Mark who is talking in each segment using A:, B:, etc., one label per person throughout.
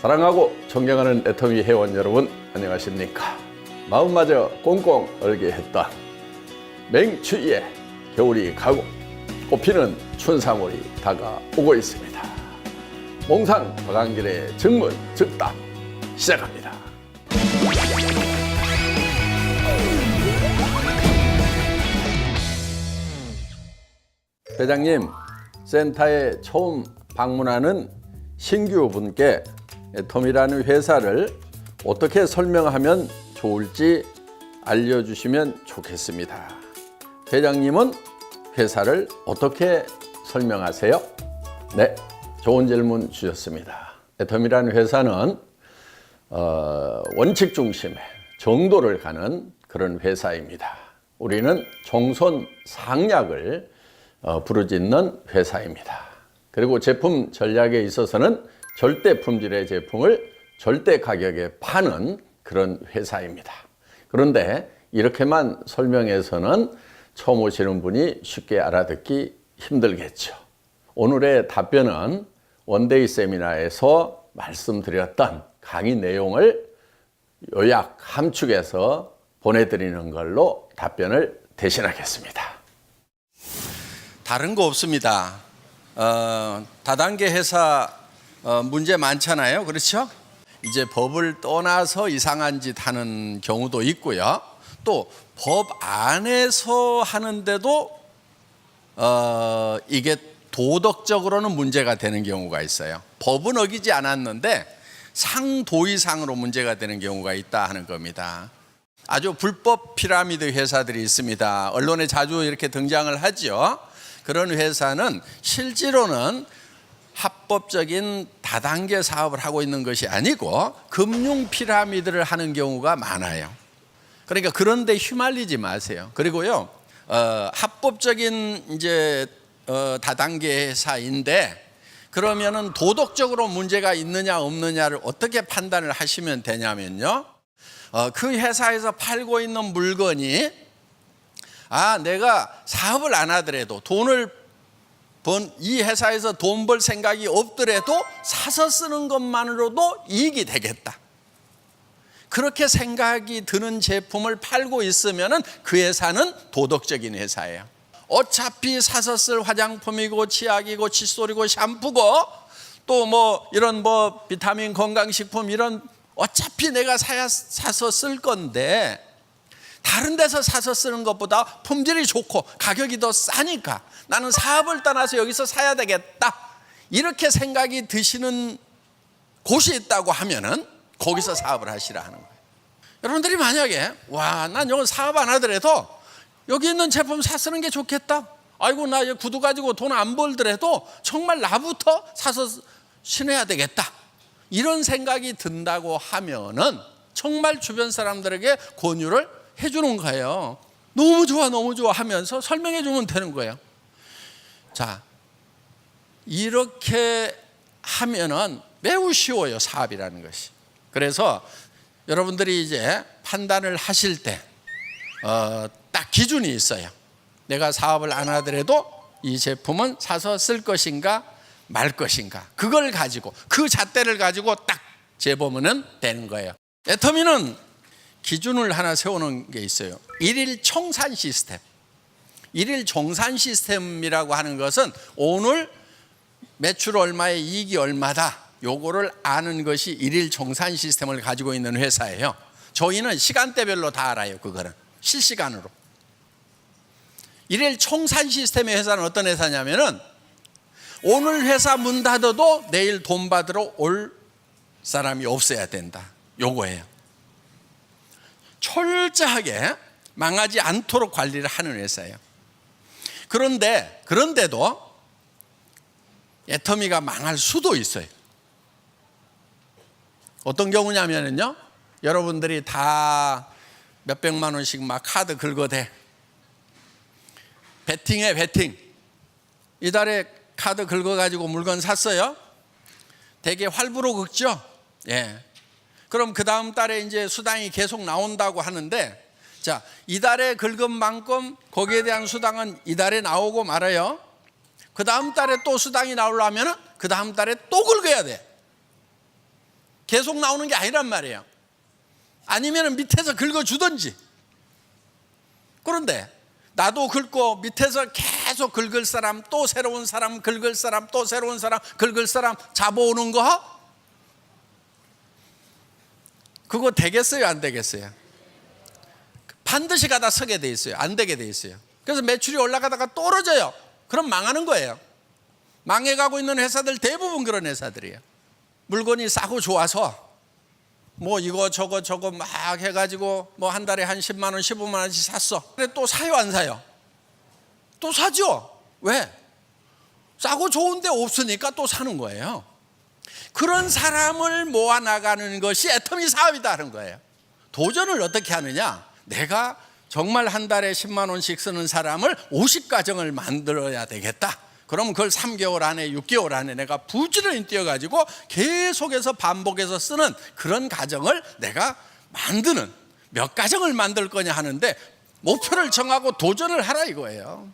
A: 사랑하고 존경하는 애터미 회원 여러분 안녕하십니까? 마음마저 꽁꽁 얼게 했던 맹추위에 겨울이 가고 꽃피는 춘삼월이 다가오고 있습니다. 몽상 박한길의 증문 즉답 시작합니다. 회장님 센터에 처음 방문하는 신규 분께 애텀이라는 회사를 어떻게 설명하면 좋을지 알려주시면 좋겠습니다. 회장님은 회사를 어떻게 설명하세요? 네, 좋은 질문 주셨습니다. 애텀이라는 회사는 어, 원칙 중심의 정도를 가는 그런 회사입니다. 우리는 종손 상약을 어, 부르짖는 회사입니다. 그리고 제품 전략에 있어서는 절대 품질의 제품을 절대 가격에 파는 그런 회사입니다. 그런데 이렇게만 설명해서는 처음 오시는 분이 쉽게 알아듣기 힘들겠죠. 오늘의 답변은 원데이 세미나에서 말씀드렸던 강의 내용을 요약 함축해서 보내드리는 걸로 답변을 대신하겠습니다.
B: 다른 거 없습니다. 어, 다단계 회사 어, 문제 많잖아요. 그렇죠? 이제 법을 떠나서 이상한 짓 하는 경우도 있고요. 또 법 안에서 하는데도 어, 이게 도덕적으로는 문제가 되는 경우가 있어요. 법은 어기지 않았는데 상도의상으로 문제가 되는 경우가 있다 하는 겁니다. 아주 불법 피라미드 회사들이 있습니다. 언론에 자주 이렇게 등장을 하죠. 그런 회사는 실제로는 합법적인 다단계 사업을 하고 있는 것이 아니고 금융 피라미드를 하는 경우가 많아요. 그러니까 그런데 휘말리지 마세요. 그리고요, 어, 합법적인 이제 어, 다단계 회사인데 그러면은 도덕적으로 문제가 있느냐 없느냐를 어떻게 판단을 하시면 되냐면요. 어, 그 회사에서 팔고 있는 물건이 아 내가 사업을 안 하더라도 돈을 번 이 회사에서 돈 벌 생각이 없더라도 사서 쓰는 것만으로도 이익이 되겠다. 그렇게 생각이 드는 제품을 팔고 있으면은 그 회사는 도덕적인 회사예요. 어차피 사서 쓸 화장품이고 치약이고 칫솔이고 샴푸고 또 뭐 이런 뭐 비타민 건강식품 이런 어차피 내가 사야 사서 쓸 건데 다른 데서 사서 쓰는 것보다 품질이 좋고 가격이 더 싸니까 나는 사업을 떠나서 여기서 사야 되겠다. 이렇게 생각이 드시는 곳이 있다고 하면은 거기서 사업을 하시라 하는 거예요. 여러분들이 만약에 와, 난 이건 사업 안 하더라도 여기 있는 제품 사 쓰는 게 좋겠다. 아이고 나이 구두 가지고 돈 안 벌더라도 정말 나부터 사서 신어야 되겠다. 이런 생각이 든다고 하면은 정말 주변 사람들에게 권유를 해주는 거예요. 너무 좋아, 너무 좋아 하면서 설명해 주면 되는 거예요. 자, 이렇게 하면은 매우 쉬워요, 사업이라는 것이. 그래서 여러분들이 이제 판단을 하실 때, 어, 딱 기준이 있어요. 내가 사업을 안 하더라도 이 제품은 사서 쓸 것인가 말 것인가. 그걸 가지고, 그 잣대를 가지고 딱 재보면 되는 거예요. 애터미는 기준을 하나 세우는 게 있어요. 일일 청산 시스템. 일일 정산 시스템이라고 하는 것은 오늘 매출 얼마에 이익이 얼마다 요거를 아는 것이 일일 정산 시스템을 가지고 있는 회사예요. 저희는 시간대별로 다 알아요. 그거는 실시간으로. 일일 청산 시스템의 회사는 어떤 회사냐면은 오늘 회사 문 닫아도 내일 돈 받으러 올 사람이 없어야 된다. 요거예요. 철저하게 망하지 않도록 관리를 하는 회사예요. 그런데 그런데도 애터미가 망할 수도 있어요. 어떤 경우냐면요. 여러분들이 다 몇백만 원씩 막 카드 긁어대. 베팅해 베팅. 이달에 카드 긁어가지고 물건 샀어요. 되게 활부로 긁죠. 예. 그럼 그 다음 달에 이제 수당이 계속 나온다고 하는데 자 이달에 긁은 만큼 거기에 대한 수당은 이달에 나오고 말아요. 그 다음 달에 또 수당이 나오려면 그 다음 달에 또 긁어야 돼. 계속 나오는 게 아니란 말이에요. 아니면 밑에서 긁어주든지. 그런데 나도 긁고 밑에서 계속 긁을 사람 또 새로운 사람 긁을 사람 또 새로운 사람 긁을 사람 잡아오는 거 그거 되겠어요? 안 되겠어요? 반드시 가다 서게 돼 있어요. 안 되게 돼 있어요. 그래서 매출이 올라가다가 떨어져요. 그럼 망하는 거예요. 망해가고 있는 회사들 대부분 그런 회사들이에요. 물건이 싸고 좋아서 뭐 이거 저거 저거 막 해가지고 뭐 한 달에 한 10만 원 15만 원씩 샀어. 근데 또 사요? 안 사요? 또 사죠? 왜? 싸고 좋은데 없으니까 또 사는 거예요 그런 사람을 모아나가는 것이 애터미 사업이다 하는 거예요. 도전을 어떻게 하느냐? 내가 정말 한 달에 10만 원씩 쓰는 사람을 50가정을 만들어야 되겠다. 그럼 그걸 3개월 안에 6개월 안에 내가 부지런히 뛰어가지고 계속해서 반복해서 쓰는 그런 가정을 내가 만드는 몇 가정을 만들 거냐 하는데 목표를 정하고 도전을 하라 이거예요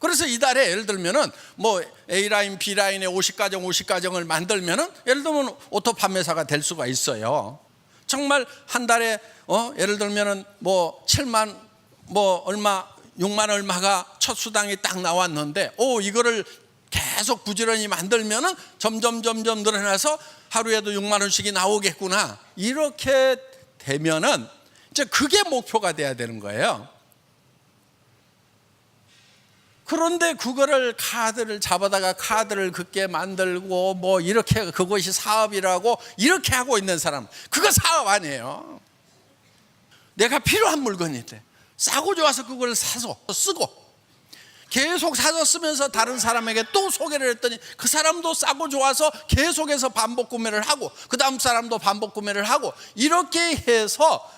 B: 그래서 이달에 예를 들면은 뭐 A라인, B라인에 50가정, 50가정을 만들면은 예를 들면 오토 판매사가 될 수가 있어요. 정말 한 달에 어 예를 들면은 뭐 7만 뭐 얼마 6만 얼마가 첫 수당이 딱 나왔는데 오 이거를 계속 부지런히 만들면은 점점 점점 늘어나서 하루에도 6만 원씩이 나오겠구나. 이렇게 되면은 이제 그게 목표가 돼야 되는 거예요. 그런데 그거를 카드를 잡아다가 카드를 긋게 만들고 뭐 이렇게 그것이 사업이라고 이렇게 하고 있는 사람 그거 사업 아니에요. 내가 필요한 물건인데 싸고 좋아서 그걸 사서 쓰고 계속 사서 쓰면서 다른 사람에게 또 소개를 했더니 그 사람도 싸고 좋아서 계속해서 반복 구매를 하고 그 다음 사람도 반복 구매를 하고 이렇게 해서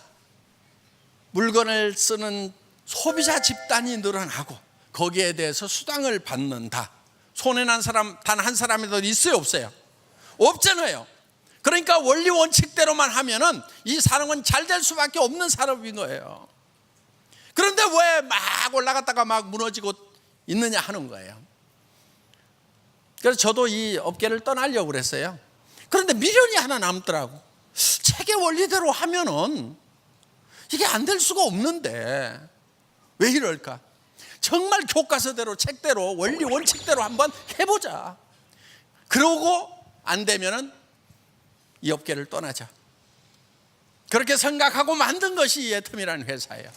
B: 물건을 쓰는 소비자 집단이 늘어나고 거기에 대해서 수당을 받는다. 손해난 사람 단 한 사람이라도 있어요, 없어요? 없잖아요. 그러니까 원리 원칙대로만 하면은 이 산업은 잘 될 수밖에 없는 산업인 거예요. 그런데 왜 막 올라갔다가 막 무너지고 있느냐 하는 거예요. 그래서 저도 이 업계를 떠나려고 그랬어요. 그런데 미련이 하나 남더라고. 책의 원리대로 하면은 이게 안 될 수가 없는데 왜 이럴까? 정말 교과서대로 책대로 원리 원칙대로 한번 해보자. 그러고 안 되면은 이 업계를 떠나자. 그렇게 생각하고 만든 것이 이 애텀이라는 회사예요.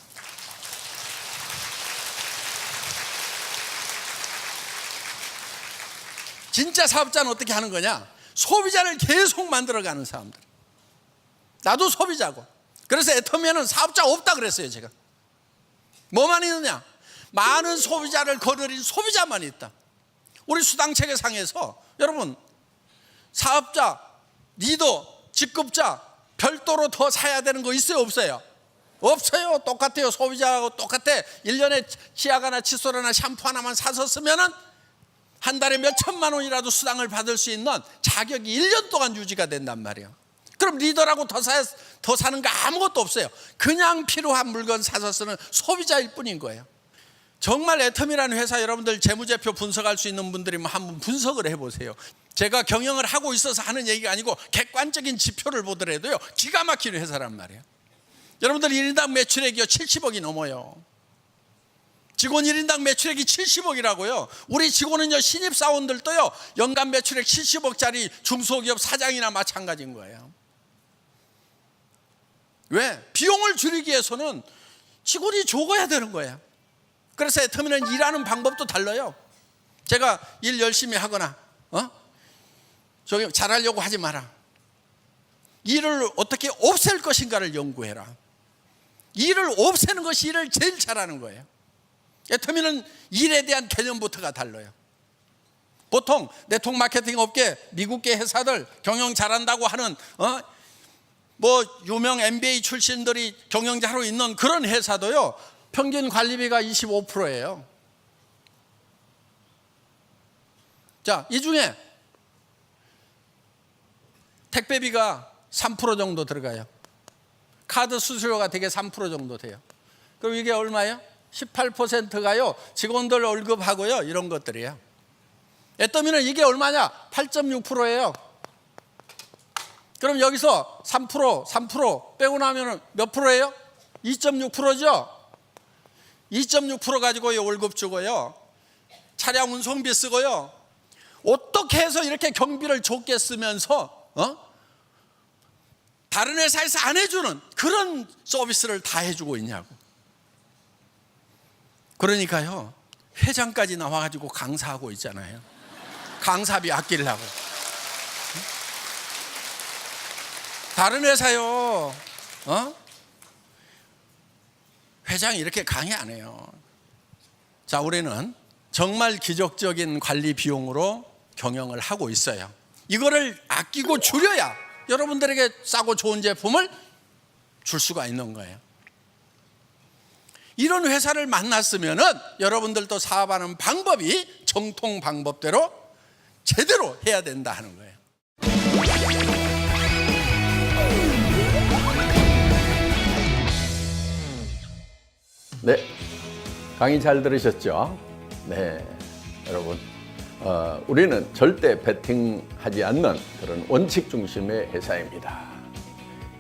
B: 진짜 사업자는 어떻게 하는 거냐? 소비자를 계속 만들어가는 사람들. 나도 소비자고. 그래서 애터미는 사업자 없다 그랬어요, 제가. 뭐만 있느냐? 많은 소비자를 거느린 소비자만 있다. 우리 수당체계 상에서 여러분 사업자, 리더, 직급자 별도로 더 사야 되는 거 있어요, 없어요? 없어요. 똑같아요. 소비자하고 똑같아. 1년에 치약 하나, 칫솔 하나, 샴푸 하나만 사서 쓰면은 한 달에 몇 천만 원이라도 수당을 받을 수 있는 자격이 1년 동안 유지가 된단 말이에요. 그럼 리더라고 더, 사, 더 사는 거 아무것도 없어요. 그냥 필요한 물건 사서 쓰는 소비자일 뿐인 거예요. 정말 애텀이라는 회사 여러분들 재무제표 분석할 수 있는 분들이 뭐 한번 분석을 해보세요. 제가 경영을 하고 있어서 하는 얘기가 아니고 객관적인 지표를 보더라도요. 기가 막히는 회사란 말이에요. 여러분들 1인당 매출액이요 70억이 넘어요. 직원 1인당 매출액이 70억이라고요. 우리 직원은요 신입사원들도요 연간 매출액 70억짜리 중소기업 사장이나 마찬가지인 거예요. 왜? 비용을 줄이기 위해서는 직원이 적어야 되는 거예요. 그래서 애터미는 일하는 방법도 달라요. 제가 일 열심히 하거나, 어? 저기 잘하려고 하지 마라. 일을 어떻게 없앨 것인가를 연구해라. 일을 없애는 것이 일을 제일 잘하는 거예요. 애터미는 일에 대한 개념부터가 달라요. 보통 네트워크 마케팅 업계 미국계 회사들 경영 잘한다고 하는 어? 뭐 유명 MBA 출신들이 경영자로 있는 그런 회사도요 평균 관리비가 25%예요. 자, 이 중에 택배비가 3% 정도 들어가요. 카드 수수료가 되게 3% 정도 돼요. 그럼 이게 얼마예요? 18%가요. 직원들 월급하고요. 이런 것들이에요. 애떠미는 이게 얼마냐? 8.6%예요. 그럼 여기서 3% 3% 빼고 나면은 몇 프로예요? 2.6%죠. 2.6% 가지고 월급 주고요. 차량 운송비 쓰고요. 어떻게 해서 이렇게 경비를 좋게 쓰면서 어? 다른 회사에서 안 해주는 그런 서비스를 다 해주고 있냐고. 그러니까요 회장까지 나와가지고 강사하고 있잖아요. 강사비 아끼려고. 다른 회사요, 어? 회장이 이렇게 강의 안 해요. 자, 우리는 정말 기적적인 관리 비용으로 경영을 하고 있어요. 이거를 아끼고 줄여야 여러분들에게 싸고 좋은 제품을 줄 수가 있는 거예요. 이런 회사를 만났으면은 여러분들도 사업하는 방법이 정통 방법대로 제대로 해야 된다 하는 거예요.
A: 네, 강의 잘 들으셨죠? 네, 여러분, 어, 우리는 절대 베팅하지 않는 그런 원칙 중심의 회사입니다.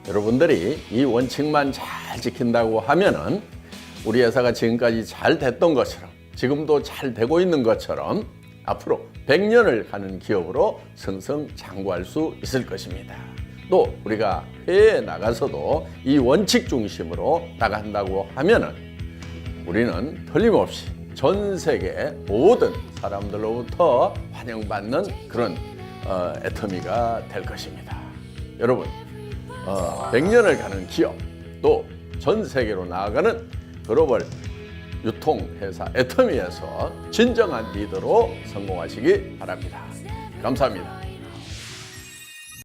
A: 여러분들이 이 원칙만 잘 지킨다고 하면은 우리 회사가 지금까지 잘 됐던 것처럼 지금도 잘 되고 있는 것처럼 앞으로 100년을 가는 기업으로 승승장구할 수 있을 것입니다. 또 우리가 해외에 나가서도 이 원칙 중심으로 나간다고 하면은 우리는 틀림없이 전 세계 모든 사람들로부터 환영받는 그런 어, 애터미가 될 것입니다. 여러분, 어, 100년을 가는 기업, 또 전 세계로 나아가는 글로벌 유통회사 애터미에서 진정한 리더로 성공하시기 바랍니다. 감사합니다.